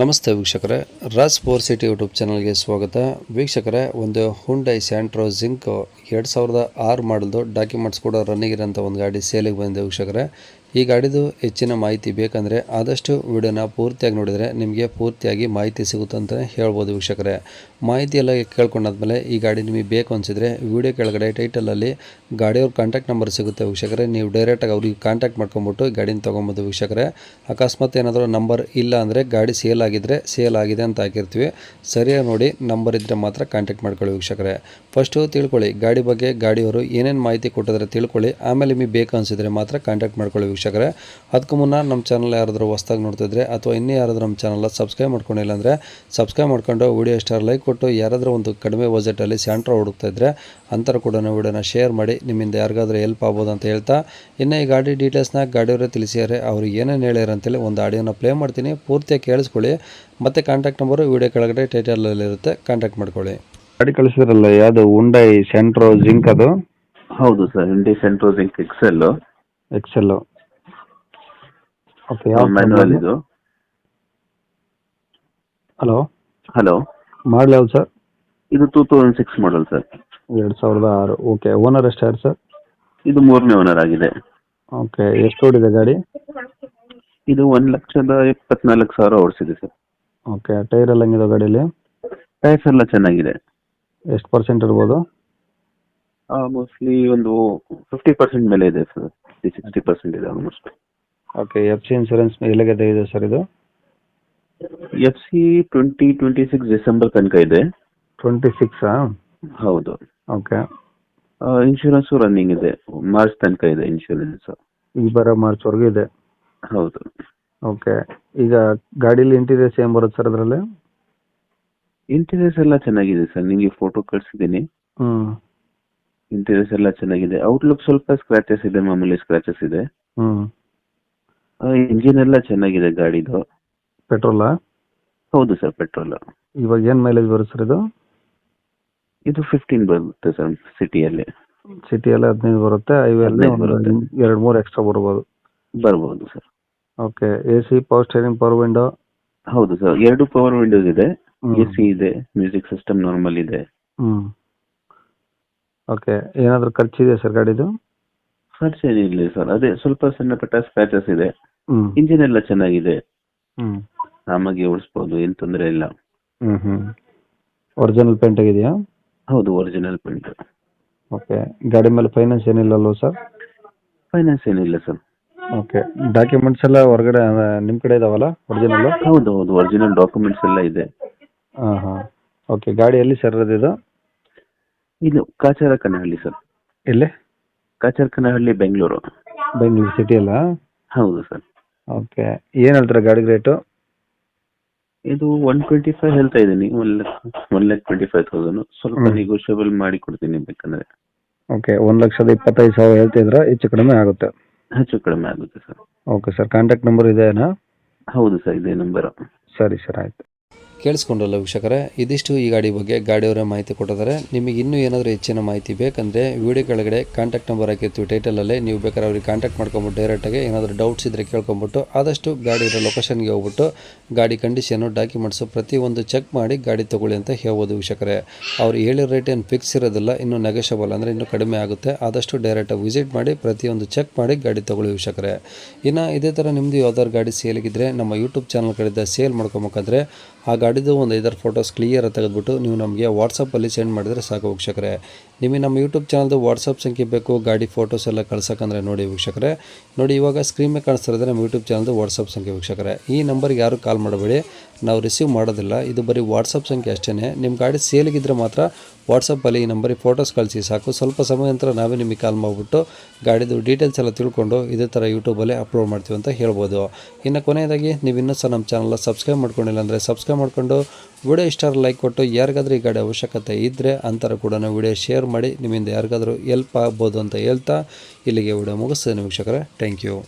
ನಮಸ್ತೆ ವೀಕ್ಷಕರೇ. Raj four city YouTube ಚಾನಲ್ಗೆ ಸ್ವಾಗತ. ವೀಕ್ಷಕರೇ, ಒಂದು ಹುಂಡೈ ಸ್ಯಾಂಟ್ರೋ ಜಿಂಕ್ ಎರಡು ಸಾವಿರದ ಆರು ಮಾಡಲ್ದು ಡಾಕ್ಯುಮೆಂಟ್ಸ್ ಕೂಡ ರನ್ನಿಂಗ್ ಇರೋಂಥ ಒಂದು ಗಾಡಿ ಸೇಲಿಗೆ ಬಂದಿದೆ ವೀಕ್ಷಕರೇ. ಈ ಗಾಡಿದು ಹೆಚ್ಚಿನ ಮಾಹಿತಿ ಬೇಕಂದರೆ ಆದಷ್ಟು ವಿಡಿಯೋನ ಪೂರ್ತಿಯಾಗಿ ನೋಡಿದರೆ ನಿಮಗೆ ಪೂರ್ತಿಯಾಗಿ ಮಾಹಿತಿ ಸಿಗುತ್ತೆ ಅಂತಲೇ ಹೇಳ್ಬೋದು ವೀಕ್ಷಕರೇ. ಮಾಹಿತಿ ಎಲ್ಲ ಕೇಳ್ಕೊಂಡಾದ್ಮೇಲೆ ಈ ಗಾಡಿ ನಿಮಗೆ ಬೇಕು ಅನಿಸಿದರೆ ವಿಡಿಯೋ ಕೆಳಗಡೆ ಟೈಟಲಲ್ಲಿ ಗಾಡಿಯವ್ರ ಕಾಂಟ್ಯಾಕ್ಟ್ ನಂಬರ್ ಸಿಗುತ್ತೆ ವೀಕ್ಷಕರೇ. ನೀವು ಡೈರೆಕ್ಟಾಗಿ ಅವ್ರಿಗೆ ಕಾಂಟ್ಯಾಕ್ಟ್ ಮಾಡ್ಕೊಂಬಿಟ್ಟು ಗಾಡಿನ ತೊಗೊಬೋದು ವೀಕ್ಷಕರೇ. ಅಕಸ್ಮಾತ್ ಏನಾದರೂ ನಂಬರ್ ಇಲ್ಲ ಅಂದರೆ ಗಾಡಿ ಸೇಲ್ ಆಗಿದ್ದರೆ ಸೇಲ್ ಆಗಿದೆ ಅಂತ ಹಾಕಿರ್ತೀವಿ. ಸರಿಯಾಗಿ ನೋಡಿ ನಂಬರ್ ಇದ್ದರೆ ಮಾತ್ರ ಕಾಂಟ್ಯಾಕ್ಟ್ ಮಾಡ್ಕೊಳ್ಳಿ ವೀಕ್ಷಕರೇ. ಫಸ್ಟು ತಿಳ್ಕೊಳ್ಳಿ ಗಾಡಿ ಬಗ್ಗೆ, ಗಾಡಿಯವರು ಏನೇನು ಮಾಹಿತಿ ಕೊಟ್ಟಿದ್ರೆ ತಿಳ್ಕೊಳ್ಳಿ. ಆಮೇಲೆ ನಿಮಗೆ ಬೇಕು ಅನಿಸಿದರೆ ಮಾತ್ರ ಕಾಂಟ್ಯಾಕ್ಟ್ ಮಾಡ್ಕೊಳ್ಳಿ ವೀಕ್ಷಕರೇ ಅದಕ್ಕೂ ಮುನ್ನ ನಮ್ಮ ಚಾನಲ್ ಯಾರಾದರೂ ಹೊಸ್ದಾಗಿ ನೋಡ್ತಿದ್ರೆ ಅಥವಾ ಇನ್ನೂ ಯಾರಾದರೂ ನಮ್ಮ ಚಾನಲ್ ಸಬ್ಸ್ಕ್ರೈಬ್ ಮಾಡ್ಕೊಂಡಿಲ್ಲ ಅಂದರೆ ಸಬ್ಸ್ಕ್ರೈಬ್ ಮಾಡ್ಕೊಂಡು ವಿಡಿಯೋ ಸ್ಟಾರ್ ಲೈಕ್ ಕೊಟ್ಟು ಯಾರಾದರೂ ಒಂದು ಕಡಿಮೆ ಬಜೆಟಲ್ಲಿ ಸ್ಯಾಂಟ್ರೋ ಹುಡುಕ್ತಾ ಇದ್ದರೆ ಅಂತರ ಕೂಡ ವಿಡಿಯೋನ ಶೇರ್ ಮಾಡಿ ನಿಮ್ಮಿಂದ ಯಾರಿಗಾದ್ರೂ ಹೆಲ್ಪ್ ಆಗ್ಬೋದು ಅಂತ ಹೇಳ್ತಾ ಇನ್ನು ಈ ಗಾಡಿ ಡೀಟೇಲ್ಸ್ನ ಗಾಡಿಯವರೇ ತಿಳಿಸಿದ್ದಾರೆ ಅವ್ರಿಗೆ ಏನೇನು ಹೇಳ್ಯಾರ ಅಂತೇಳಿ ಒಂದು ಆಡಿಯೋನ ಪ್ಲೇ ಮಾಡ್ತೀನಿ ಪೂರ್ತಿಯಾಗಿ ಕೇಳಿಸ್ಕೊಳ್ಳಿ ಮತ್ತು ಕಾಂಟ್ಯಾಕ್ಟ್ ನಂಬರು ವಿಡಿಯೋ ಕೆಳಗಡೆ ಟೈಟಲಲ್ಲಿರುತ್ತೆ ಕಾಂಟ್ಯಾಕ್ಟ್ ಮಾಡ್ಕೊಳ್ಳಿ. ಗಾಡಿ ಕಳಿಸಿದ್ರಲ್ಲ ಯಾವುದು ಉಂಡೈ ಸೆಂಟ್ರೋ ಜಿಂಕ್ ಅದು? ಹೌದು ಸರ್ ಇಂಡಿ Santro Xing excel excel okay manual ಇದು ಹಲೋ ಹಲೋ ಮಾಡಲ್ ಯಾವ್ದು ಸರ್ ಇದು two thousand six model sir ಎರಡು ಸಾವಿರದ ಆರು. ಓಕೆ ಓನರ್ ಎಷ್ಟು ಯಾರು ಸರ್ ಇದು ಮೂರನೇ ಓನರ್ ಆಗಿದೆ. ಓಕೆ ಎಷ್ಟು ಓಡಿದೆ ಗಾಡಿ? ಇದು ಒಂದು ಲಕ್ಷದ ಇಪ್ಪತ್ನಾಲ್ಕು ಸಾವಿರ ಓಡಿಸಿದೆ ಸರ್ ಓಕೆ ಟೈರ್ ಎಲ್ಲ ಹೆಂಗಿದೆ ಗಾಡೀಲಿ? ಟೈರ್ಸ್ ಎಲ್ಲ ಚೆನ್ನಾಗಿದೆ. ಎಷ್ಟು ಪರ್ಸೆಂಟ್ ಇರ್ಬೋದು? ಮೋಸ್ಟ್ಲಿ ಒಂದು ಫಿಫ್ಟಿ ಪರ್ಸೆಂಟ್ ಮೇಲೆ ಇದೆ ಸರ್ ಸಿಕ್ಸ್ಟಿ ಪರ್ಸೆಂಟ್ ಇದೆ almost okay F C insurance ಎಲ್ಲಿಗೆ ಇದೆ ಸರ್ ಇದು? F C twenty twenty six December ತನಕ ಇದೆ. ಟ್ವೆಂಟಿ ಸಿಕ್ಸಾ ಹೌದು. ಓಕೆ ಇನ್ಶೂರೆನ್ಸ್ ರನ್ನಿಂಗ್ ಇದೆ. ಮಾರ್ಚ್ ತನಕ ಇದೆ ಇನ್ಶೂರೆನ್ಸ್ ಈ ಬರೋ ಮಾರ್ಚ್ವರೆಗೂ ಇದೆ. ಹೌದು. ಓಕೆ ಈಗ ಗಾಡೀಲಿ ಇಂಟೀರಿಯರ್ಸ್ ಏನು ಬರುತ್ತೆ ಸರ್ ಅದರಲ್ಲಿ? ಇಂಟೀರಿಯರ್ಸ್ ಎಲ್ಲ ಚೆನ್ನಾಗಿದೆ ಸರ್ ನಿಮಗೆ ಫೋಟೋ ಕಳಿಸಿದ್ದೀನಿ. ಹ್ಞೂ ಇಂಟೀರಿಯರ್ಸ್ ಎಲ್ಲ ಚೆನ್ನಾಗಿದೆ. ಔಟ್ಲುಕ್ ಸ್ವಲ್ಪ ಸ್ಕ್ರಾಚಸ್ ಇದೆ ಮಾಮೂಲಿ ಸ್ಕ್ರಾಚಸ್ ಇದೆ. ಹ್ಞೂ ಇಂಜಿನ್ ಎಲ್ಲ ಚೆನ್ನಾಗಿದೆ ಗಾಡಿದು. ಪೆಟ್ರೋಲಾ? ಹೌದು ಸರ್ ಪೆಟ್ರೋಲ್. ಇವಾಗ ಏನು ಮೈಲೇಜ್ ಬರುತ್ತೆ ಸರ್ ಇದು? ಇದು ಫಿಫ್ಟೀನ್ ಬರುತ್ತೆ ಸರ್ ಸಿಟಿಯಲ್ಲಿ. ಸಿಟಿಯಲ್ಲಿ ಹದಿನೈದು ಬರುತ್ತೆ ಹೈವೇಲಿ ಹದಿನೈದು ಬರುತ್ತೆ. ಎರಡು ಮೂರು ಎಕ್ಸ್ಟ್ರಾ ಬರ್ಬೋದು. ಬರ್ಬೋದು sir. Okay A C power steering power window ಹೌದು ಸರ್ ಎರಡು ಪವರ್ ವಿಂಡೋಸ್ ಇದೆ. ಎ ಸಿ ಇದೆ ಮ್ಯೂಸಿಕ್ ಸಿಸ್ಟಮ್ ನಾರ್ಮಲ್ ಇದೆ. ಹ್ಞೂ ಓಕೆ ಏನಾದರೂ ಖರ್ಚಿದೆಯಾ ಸರ್ ಗಾಡಿದು? ಖರ್ಚು ಏನಿಲ್ಲ ಸರ್ ಅದೇ ಸ್ವಲ್ಪ ಸಣ್ಣ ಪುಟ್ಟ ಸ್ಕ್ರಾಚಸ್ ಇದೆ. ಇಂಜಿನ್ ಎಲ್ಲ ಚೆನ್ನಾಗಿದೆ. ಆರಾಮಾಗಿ ಓಡಿಸ್ಬೋದು ಏನ್ ತೊಂದರೆ ಇಲ್ಲ. ಹ್ಮ್ ಹ್ಮ್. ಒರಿಜಿನಲ್ ಪೇಂಟ್ ಆಗಿದೆಯಾ? ಹೌದು ಒರಿಜಿನಲ್ ಪೇಂಟ್ ಓಕೆ ಗಾಡಿ ಮೇಲೆ ಫೈನಾನ್ಸ್ ಏನಿಲ್ಲಲ್ವ ಸರ್ ಫೈನಾನ್ಸ್ ಏನಿಲ್ಲ ಸರ್ ಓಕೆ ಡಾಕ್ಯುಮೆಂಟ್ಸ್ ಎಲ್ಲ ಹೊರಗಡೆ ನಿಮ್ಮ ಕಡೆ ಇದಾವಲ್ಲ? ಒರಿಜಿನಲ್ ಹೌದು ಹೌದು. ಒರಿಜಿನಲ್ ಡಾಕ್ಯುಮೆಂಟ್ಸ್ ಎಲ್ಲ ಇದೆ. ಹಾಂ ಹಾಂ. ಓಕೆ ಗಾಡಿ ಎಲ್ಲಿ ಸರ್ ಇದು? ಇದು ಕಾಚಾರ ಕನಹಳ್ಳಿ ಸರ್ ಎಲ್ಲಿ? ಕಾಚಾರ ಕನಹಳ್ಳಿ ಬೆಂಗಳೂರು. ಬೆಂಗಳೂರು ಸಿಟಿಯಲ್ಲ ಹೌದು ಸರ್ ಓಕೆ ಏನು ಹೇಳ್ತಾರೆ ಗಾಡಿ ರೇಟು ಇದು ಒನ್ ಟ್ವೆಂಟಿ ಫೈವ್ ಹೇಳ್ತಾ ಇದ್ದೀನಿ one lakh one lakh twenty five thousand ಸ್ವಲ್ಪ. ನೆಗೋಷಿಯಬಲ್ ಮಾಡಿ ಕೊಡ್ತೀನಿ ಬೇಕಂದ್ರೆ. ಓಕೆ ಒಂದು ಲಕ್ಷದ ಇಪ್ಪತ್ತೈದು ಸಾವಿರ ಹೇಳ್ತಿದ್ರೆ ಹೆಚ್ಚು ಕಡಿಮೆ ಆಗುತ್ತೆ. ಹೆಚ್ಚು ಕಡಿಮೆ ಆಗುತ್ತೆ sir. Okay sir contact number ಇದೆಯಾ ಹೌದು ಸರ್ ಇದೇ ನಂಬರ್ ಸರಿ ಸರ್ ಆಯಿತು. ಕೇಳಿಸ್ಕೊಂಡ್ರಲ್ಲ ವೀಕ್ಷಕರೇ, ಇದಿಷ್ಟು ಈ ಗಾಡಿ ಬಗ್ಗೆ ಗಾಡಿಯವರೇ ಮಾಹಿತಿ ಕೊಟ್ಟಿದ್ದಾರೆ. ನಿಮಗೆ ಇನ್ನೂ ಏನಾದರೂ ಹೆಚ್ಚಿನ ಮಾಹಿತಿ ಬೇಕಂದರೆ ವಿಡಿಯೋ ಕೆಳಗಡೆ ಕಾಂಟ್ಯಾಕ್ಟ್ ನಂಬರ್ ಹಾಕಿರ್ತೀವಿ ಟೈಟಲಲ್ಲಿ ನೀವು ಬೇಕಾದ್ರೆ ಅವ್ರಿಗೆ ಕಾಂಟ್ಯಾಕ್ಟ್ ಮಾಡ್ಕೊಂಬಿಟ್ಟು ಡೈರೆಕ್ಟಾಗಿ ಏನಾದರೂ ಡೌಟ್ಸ್ ಇದ್ದರೆ ಕೇಳ್ಕೊಂಬಿಟ್ಟು, ಆದಷ್ಟು ಗಾಡಿ ಇರೋ ಲೊಕೇಶನ್ಗೆ ಹೋಗ್ಬಿಟ್ಟು ಗಾಡಿ ಕಂಡೀಷನು ಡಾಕ್ಯುಮೆಂಟ್ಸು ಪ್ರತಿಯೊಂದು ಚೆಕ್ ಮಾಡಿ ಗಾಡಿ ತೊಗೊಳ್ಳಿ ಅಂತ ಹೇಳ್ಬೋದು ವೀಕ್ಷಕರೇ. ಅವ್ರು ಹೇಳಿರೋ ರೇಟ್ ಏನು ಫಿಕ್ಸ್ ಇರೋದಿಲ್ಲ, ಇನ್ನೂ ನೆಗೋಷಿಯಬಲ್ ಅಂದರೆ ಇನ್ನೂ ಕಡಿಮೆ ಆಗುತ್ತೆ. ಆದಷ್ಟು ಡೈರೆಕ್ಟಾಗಿ ವಿಸಿಟ್ ಮಾಡಿ ಪ್ರತಿಯೊಂದು ಚೆಕ್ ಮಾಡಿ ಗಾಡಿ ತೊಗೊಳ್ಳಿ ವೀಕ್ಷಕರೇ. ಇನ್ನು ಇದೇ ಥರ ನಿಮ್ಮದು ಯಾವ್ದಾದ್ರು ಗಾಡಿ ಸೇಲಿಗಿದ್ರೆ ನಮ್ಮ ಯೂಟ್ಯೂಬ್ ಚಾನಲ್ ಕಡೆಯಿಂದ ಸೇಲ್ ಮಾಡ್ಕೊಬೇಕಂದ್ರೆ ಆ ಗಾಡಿದು ಒಂದು ಐದಾರು ಫೋಟೋಸ್ ಕ್ಲಿಯರ್ ತೆಗೆದುಬಿಟ್ಟು ನೀವು ನಮಗೆ ವಾಟ್ಸಪ್ಪಲ್ಲಿ ಸೆಂಡ್ ಮಾಡಿದರೆ ಸಾಕು ವೀಕ್ಷಕರೇ. ನಿಮಗೆ ನಮ್ಮ ಯೂಟ್ಯೂಬ್ ಚಾನಲ್ದು ವಾಟ್ಸಪ್ ಸಂಖ್ಯೆ ಬೇಕು, ಗಾಡಿ ಫೋಟೋಸ್ ಎಲ್ಲ ಕಳ್ಸೋಕ್ಕಂದ್ರೆ ನೋಡಿ ವೀಕ್ಷಕರೇ. ನೋಡಿ, ಇವಾಗ ಸ್ಕ್ರೀನ್ ಮೇಲೆ ಕಾಣಿಸ್ತಿರೋದ್ರೆ ನಮ್ಮ ಯೂಟ್ಯೂಬ್ ಚಾನಲ್ದು ವಾಟ್ಸಪ್ ಸಂಖ್ಯೆ ವೀಕ್ಷಕರೇ. ಈ ನಂಬರ್ಗೆ ಯಾರು ಕಾಲ್ ಮಾಡಬೇಡಿ. ನಾವು ರಿಸೀವ್ ಮಾಡೋದಿಲ್ಲ. ಇದು ಬರೀ ವಾಟ್ಸಪ್ ಸಂಖ್ಯೆ ಅಷ್ಟೇ ನಿಮ್ಮ ಗಾಡಿ ಸೇಲಿಗಿದ್ರೆ ಮಾತ್ರ ವಾಟ್ಸಪ್ಪಲ್ಲಿ ಈ ನಂಬರಿಗೆ ಫೋಟೋಸ್ ಕಳಿಸಿ, ಸಾಕು. ಸ್ವಲ್ಪ ಸಮಯ ನಂತರ ನಾವೇ ನಿಮಗೆ ಕಾಲ್ ಮಾಡಿಬಿಟ್ಟು ಗಾಡಿದು ಡೀಟೇಲ್ಸ್ ಎಲ್ಲ ತಿಳ್ಕೊಂಡು ಇದೇ ಥರ ಯೂಟ್ಯೂಬಲ್ಲಿ ಅಪ್ಲೋಡ್ ಮಾಡ್ತೀವಿ ಅಂತ ಹೇಳ್ಬೋದು. ಇನ್ನು ಕೊನೆಯದಾಗಿ, ನೀವು ಇನ್ನೂ ಸಹ ನಮ್ಮ ಚಾನಲ್ನ ಸಬ್ಸ್ಕ್ರೈಬ್ ಮಾಡ್ಕೊಂಡಿಲ್ಲ ಅಂದರೆ ಸಬ್ಸ್ಕ್ರೈಬ್ ಮಾಡ್ಕೊಂಡು ವಿಡಿಯೋ ಇಷ್ಟ ಲೈಕ್ ಕೊಟ್ಟು ಯಾರಿಗಾದ್ರೂ ಈ ಗಾಡಿ ಅವಶ್ಯಕತೆ ಇದ್ದರೆ ಅಂತರ ಕೂಡ ವಿಡಿಯೋ ಶೇರ್ ಮಾಡಿ, ನಿಮ್ಮಿಂದ ಯಾರಿಗಾದರೂ ಹೆಲ್ಪ್ ಆಗ್ಬೋದು ಅಂತ ಹೇಳ್ತಾ ಇಲ್ಲಿಗೆ ವಿಡಿಯೋ ಮುಗಿಸ್ತೇನೆ ವೀಕ್ಷಕರೇ. Thank you